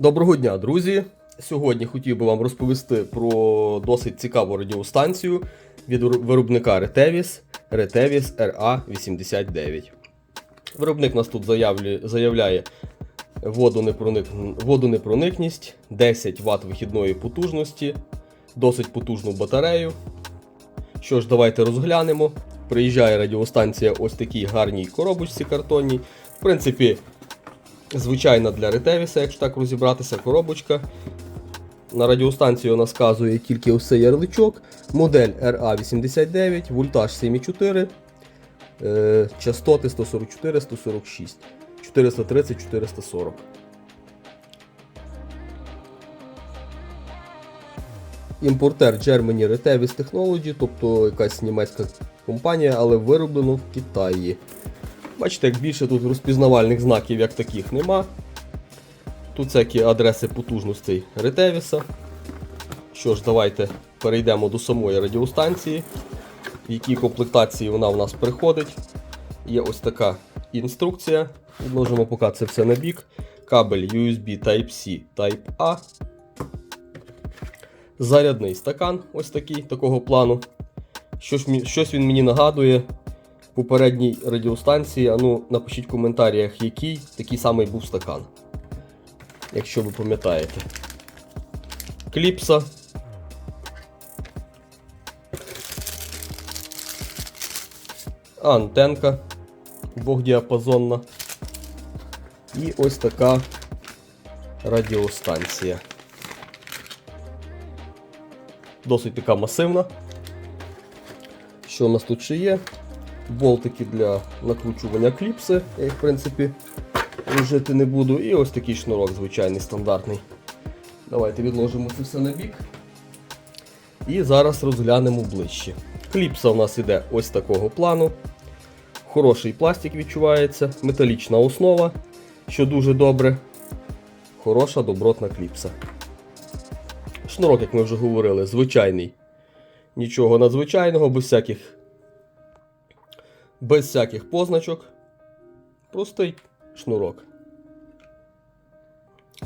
Доброго дня, друзі! Сьогодні хотів би вам розповісти про досить цікаву радіостанцію від виробника Retevis Retevis RA89. Виробник нас тут заявляє водонепроник, водонепроникність, 10 Вт вихідної потужності, досить потужну батарею. Що ж, давайте розглянемо. Приїжджає радіостанція ось такій гарній коробочці картонній. В принципі, звичайна для ретевіса, якщо так розібратися, коробочка. На радіостанцію вона сказує тільки ось цей ярличок. Модель RA89, вольтаж 7,4, е, частоти 144, 146, 430, 440. Імпортер Germany Retevis Technology, тобто якась німецька компанія, але вироблено в Китаї. Бачите, як більше тут розпізнавальних знаків, як таких нема. Тут всякі адреси потужностей Ретевіса. Що ж, давайте перейдемо до самої радіостанції, в якій комплектації вона в нас приходить. Є ось така інструкція. Відложимо поки це все на бік. Кабель USB Type-C Type-A. Зарядний стакан, ось такий, такого плану. Щось, щось він мені нагадує попередній радіостанції. А ну, напишіть в коментарях, який такий самий був стакан. Якщо ви пам'ятаєте. Кліпса. Антенка двохдіапазонна. І ось така радіостанція. Досить така масивна. Що у нас тут ще є? Болтики для накручування кліпси, я їх, в принципі, вжити не буду. І ось такий шнурок звичайний стандартний. Давайте відложимо це все на бік. І зараз розглянемо ближче. Кліпса у нас іде ось такого плану. Хороший пластик відчувається, металічна основа, що дуже добре. Хороша добротна кліпса. Шнурок, як ми вже говорили, звичайний. Нічого надзвичайного, без всяких без всяких позначок. Простий шнурок.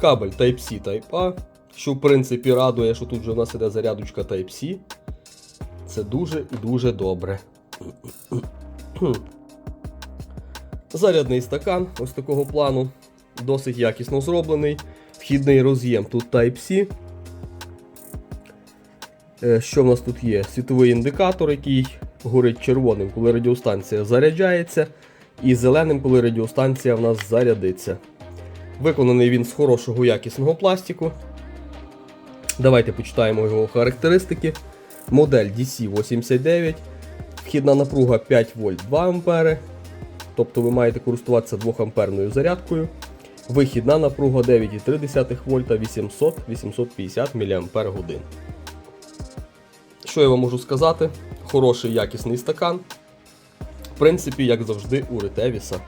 Кабель Type-C Type-A, що в принципі радує, що тут вже у нас іде зарядочка Type-C. Це дуже і дуже добре. Зарядний стакан ось такого плану. Досить якісно зроблений. Вхідний роз'єм тут Type-C. Е, Що в нас тут є? Світовий індикатор, який горить червоним, коли радіостанція заряджається, і зеленим, коли радіостанція в нас зарядиться. Виконаний він з хорошого якісного пластику. Давайте почитаємо його характеристики. Модель DC89, вхідна напруга 5 вольт 2 А. Тобто ви маєте користуватися 2 амперною зарядкою. Вихідна напруга 9,3 вольта 800-850 мАч. Що я вам можу сказати? Хороший якісний стакан. В принципі, як завжди, у Ретевіса.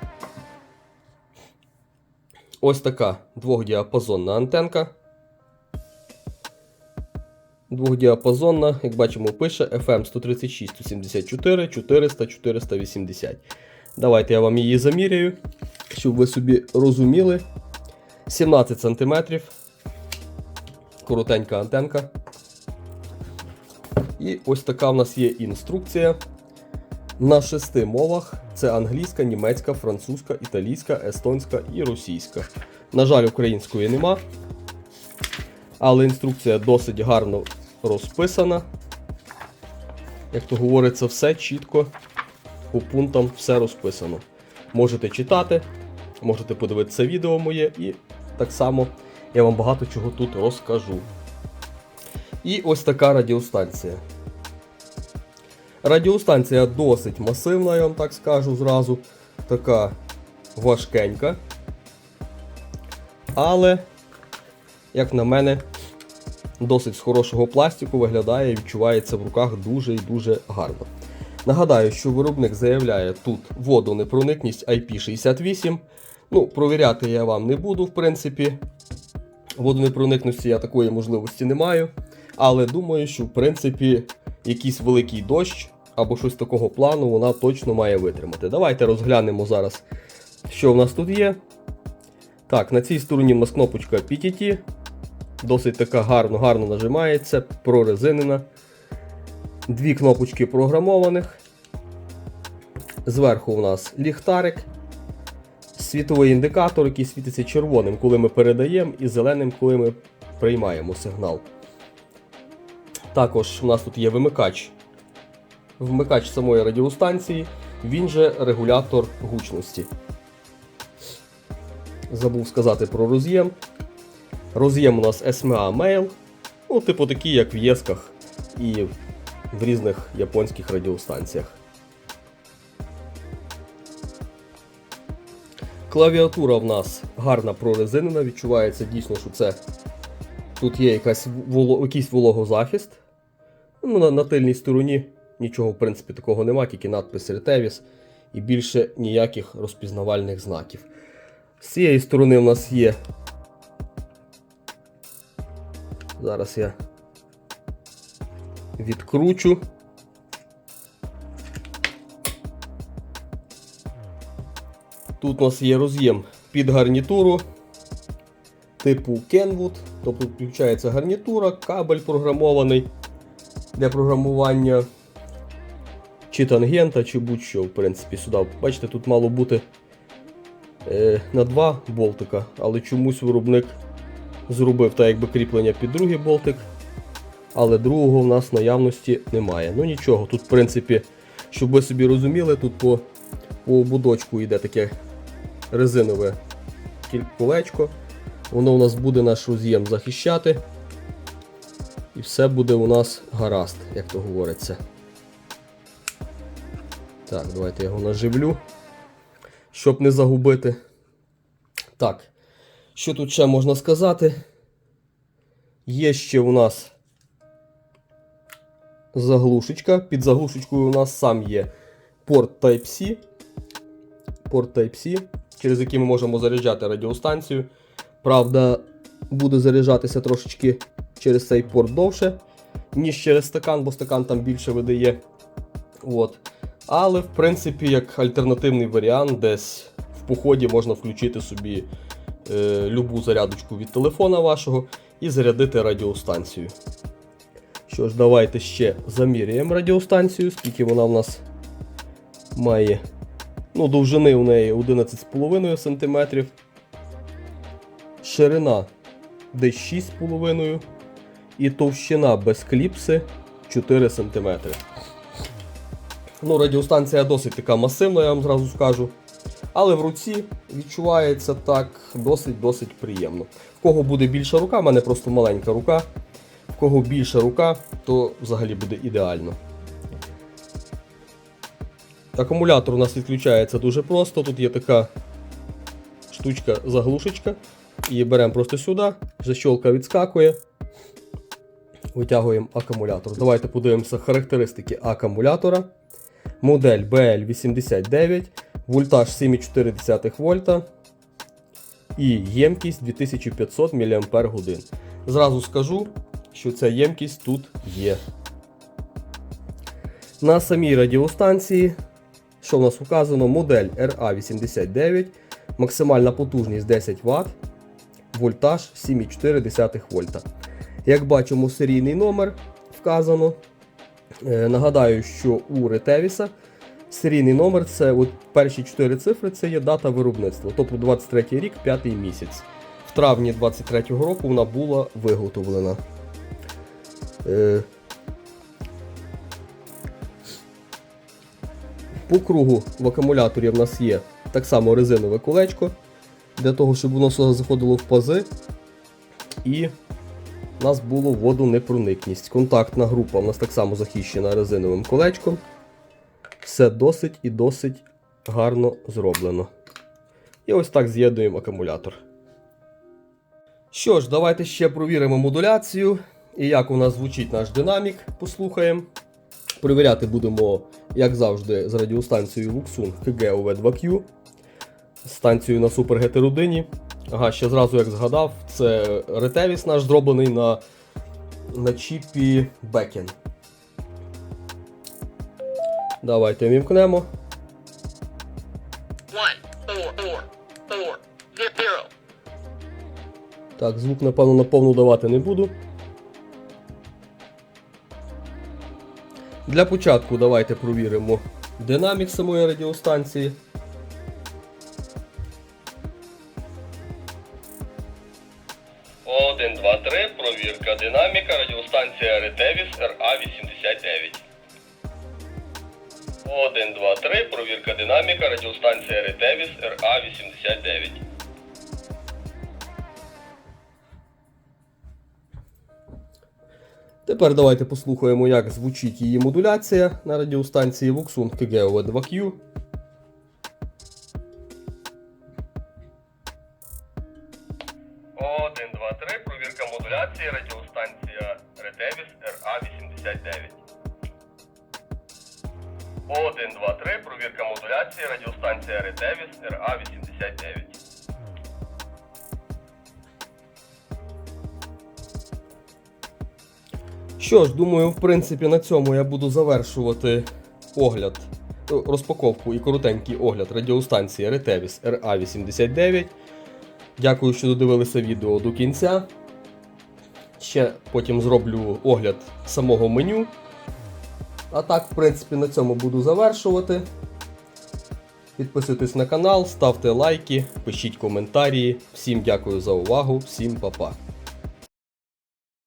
Ось така двохдіапазонна антенка. Двохдіапазонна, як бачимо, пише FM 136, 174, 400, 480. Давайте я вам її заміряю, щоб ви собі розуміли. 17 см. Коротенька антенка. І ось така в нас є інструкція на шести мовах: це англійська, німецька, французька, італійська, естонська і російська. На жаль, української нема. Але інструкція досить гарно розписана. Як то говориться, все чітко по пунктам все розписано. Можете читати, можете подивитися відео моє, і так само я вам багато чого тут розкажу. І ось така радіостанція. Радіостанція досить масивна, я вам так скажу зразу. Така важкенька. Але, як на мене, досить з хорошого пластику виглядає і відчувається в руках дуже і дуже гарно. Нагадаю, що виробник заявляє тут водонепроникність IP68. Ну, провіряти я вам не буду, в принципі. Водонепроникності я такої можливості не маю. Але думаю, що в принципі якийсь великий дощ або щось такого плану вона точно має витримати. Давайте розглянемо зараз, що в нас тут є. Так, на цій стороні у нас кнопочка PTT. Досить така гарно, гарно нажимається, прорезинена. Дві кнопочки програмованих. Зверху у нас ліхтарик, світовий індикатор, який світиться червоним, коли ми передаємо, і зеленим, коли ми приймаємо сигнал. Також у нас тут є вимикач. Вмикач самої радіостанції, він же регулятор гучності. Забув сказати про роз'єм. Роз'єм у нас SMA Mail, ну, типу такі, як в єсках і в різних японських радіостанціях. Клавіатура в нас гарна прорезинена, відчувається дійсно, що це тут є якась воло, якийсь вологозахист. Ну, на, на тильній стороні нічого, в принципі, такого нема, тільки надпис Retevis і більше ніяких розпізнавальних знаків. З цієї сторони у нас є. Зараз я відкручу. Тут у нас є роз'єм під гарнітуру типу Kenwood, тобто включається гарнітура, кабель програмований для програмування чи тангента, чи будь-що, в принципі, сюди. Бачите, тут мало бути е, на два болтика, але чомусь виробник зробив так якби кріплення під другий болтик, але другого в нас наявності немає. Ну нічого, тут, в принципі, щоб ви собі розуміли, тут по, по будочку йде таке резинове кіль- колечко. Воно у нас буде наш роз'єм захищати. І все буде у нас гаразд, як то говориться. Так, давайте я його наживлю, щоб не загубити. Так, що тут ще можна сказати? Є ще у нас заглушечка. Під заглушечкою у нас сам є порт Type-C. Порт Type-C, через який ми можемо заряджати радіостанцію. Правда, буде заряджатися трошечки через цей порт довше, ніж через стакан, бо стакан там більше видає. От. Але, в принципі, як альтернативний варіант, десь в поході можна включити собі е, любу зарядочку від телефона вашого і зарядити радіостанцію. Що ж, давайте ще заміряємо радіостанцію, скільки вона в нас має. Ну, довжини у неї 11,5 см. Ширина десь 6,5 і товщина без кліпси 4 см. Ну, радіостанція досить така масивна, я вам зразу скажу. Але в руці відчувається так досить-досить приємно. В кого буде більша рука, в мене просто маленька рука. В кого більша рука, то взагалі буде ідеально. Акумулятор у нас відключається дуже просто. Тут є така штучка заглушечка. Її беремо просто сюди, защолка відскакує. Витягуємо акумулятор. Давайте подивимося характеристики акумулятора. Модель BL89, вольтаж 7,4 вольта і ємкість 2500 мАч. Зразу скажу, що ця ємкість тут є. На самій радіостанції, що в нас указано, модель RA89, максимальна потужність 10 Вт, вольтаж 7,4 вольта. Як бачимо, серійний номер вказано. Е, Нагадаю, що у Ретевіса серійний номер це от перші 4 цифри це є дата виробництва, тобто 23 рік, 5 місяць. В травні 23 року вона була виготовлена. Е, По кругу в акумуляторі в нас є так само резинове колечко, для того, щоб воно заходило в пази. І у нас було водонепроникність. Контактна група у нас так само захищена резиновим колечком. Все досить і досить гарно зроблено. І ось так з'єднуємо акумулятор. Що ж, давайте ще провіримо модуляцію і як у нас звучить наш динамік, послухаємо. Перевіряти будемо, як завжди, з радіостанцією Luxun KGOV2Q. Станцією на GT1. Ага, ще зразу як згадав, це Retevis наш зроблений на, на чіпі Beacon. Давайте вімкнемо. Так, звук, напевно, на повну давати не буду. Для початку давайте провіримо динамік самої радіостанції. Тепер давайте послухаємо, як звучить її модуляція на радіостанції Voxung TGOV 2Q. Один, два, три. Провірка модуляції. Радіостанція Ретевіс РА-89. 1, 2, 3. Провірка модуляції. Радіостанція Ретевіс РА-89. Що ж, думаю, в принципі, на цьому я буду завершувати огляд, е, розпаковку і коротенький огляд радіостанції Retevis RA89. Дякую, що додивилися відео до кінця. Ще потім зроблю огляд самого меню. А так, в принципі, на цьому буду завершувати. Підписуйтесь на канал, ставте лайки, пишіть коментарі. Всім дякую за увагу, всім па-па.